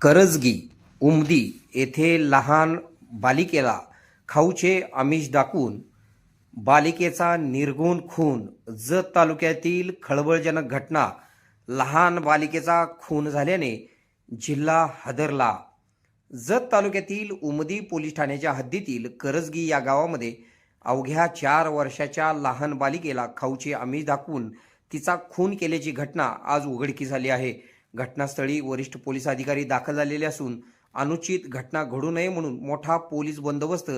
करजगी उमदी येथे लहान बालिकेला खाऊचे आमिष दाखवून बालिकेचा निर्गुण खून जत तालुक्यातील खळबळजनक घटना लहान बालिकेचा खून झाल्याने जिल्हा हादरला. जत तालुक्यातील उमदी पोलीस ठाण्याच्या हद्दीतील करजगी या गावामध्ये अवघ्या चार वर्षाच्या लहान बालिकेला खाऊचे आमिष दाखवून तिचा खून केल्याची घटना आज उघडकी झाली आहे. घटनास्थळी वरिष्ठ पोलीस अधिकारी दाखल झालेले असून अनुचित घटना घडू नये म्हणून मोठा पोलीस बंदोबस्त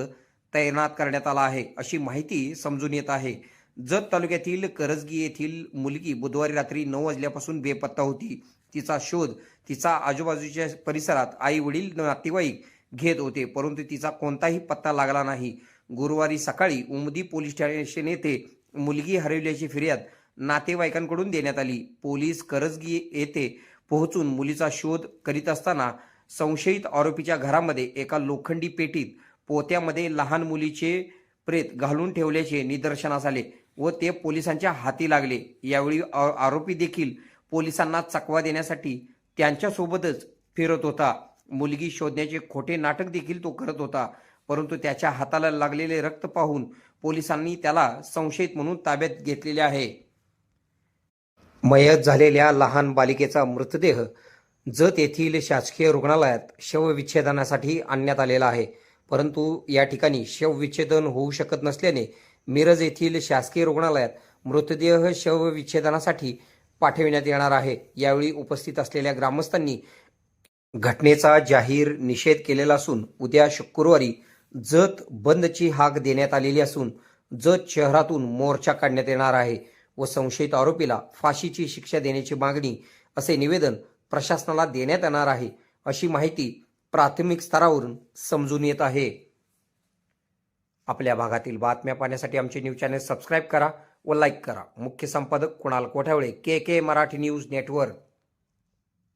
तैनात करण्यात आला आहे अशी माहिती समजून येत आहे. जत तालुक्यातील करजगी येथील मुलगी बुधवारी रात्री नऊ वाजल्यापासून बेपत्ता होती. तिचा शोध तिचा आजूबाजूच्या परिसरात आई वडील नातेवाईक घेत होते परंतु तिचा कोणताही पत्ता लागला नाही. गुरुवारी सकाळी उमदी पोलीस स्टेशन येथे मुलगी हरवल्याची फिर्याद नातेवाईकांकडून देण्यात आली. पोलीस करजगी येथे पोहोचून मुलीचा शोध करीत असताना संशयित आरोपीच्या घरामध्ये एका लोखंडी पेटीत पोत्यामध्ये लहान मुलीचे प्रेत घालून ठेवल्याचे निदर्शनास आले व ते पोलिसांच्या हाती लागले. यावेळी आरोपी देखील पोलिसांना चकवा देण्यासाठी त्यांच्यासोबतच फिरत होता. मुलगी शोधण्याचे खोटे नाटक देखील तो करत होता परंतु त्याच्या हाताला लागलेले रक्त पाहून पोलिसांनी त्याला संशयित म्हणून ताब्यात घेतलेले आहे. मयत झालेल्या लहान बालिकेचा मृतदेह जत येथील शासकीय रुग्णालयात शवविच्छेदनासाठी आणण्यात आलेला आहे. परंतु या ठिकाणी शवविच्छेदन होऊ शकत नसल्याने मिरज येथील शासकीय रुग्णालयात मृतदेह शवविच्छेदनासाठी पाठविण्यात येणार आहे. यावेळी उपस्थित असलेल्या ग्रामस्थांनी घटनेचा जाहीर निषेध केलेला असून उद्या शुक्रवारी जत बंदची हाक देण्यात आलेली असून जत शहरातून मोर्चा काढण्यात येणार आहे. व संशयित आरोपीला फाशीची शिक्षा देण्याची मागणी असे निवेदन प्रशासनाला देण्यात येणार आहे अशी माहिती प्राथमिक स्तरावरून समजून येत आहे. आपल्या भागातील बातम्या पाहण्यासाठी आमचे न्यूज चॅनल सबस्क्राईब करा व लाईक करा. मुख्य संपादक Kunal Kothawale K K Marathi news network.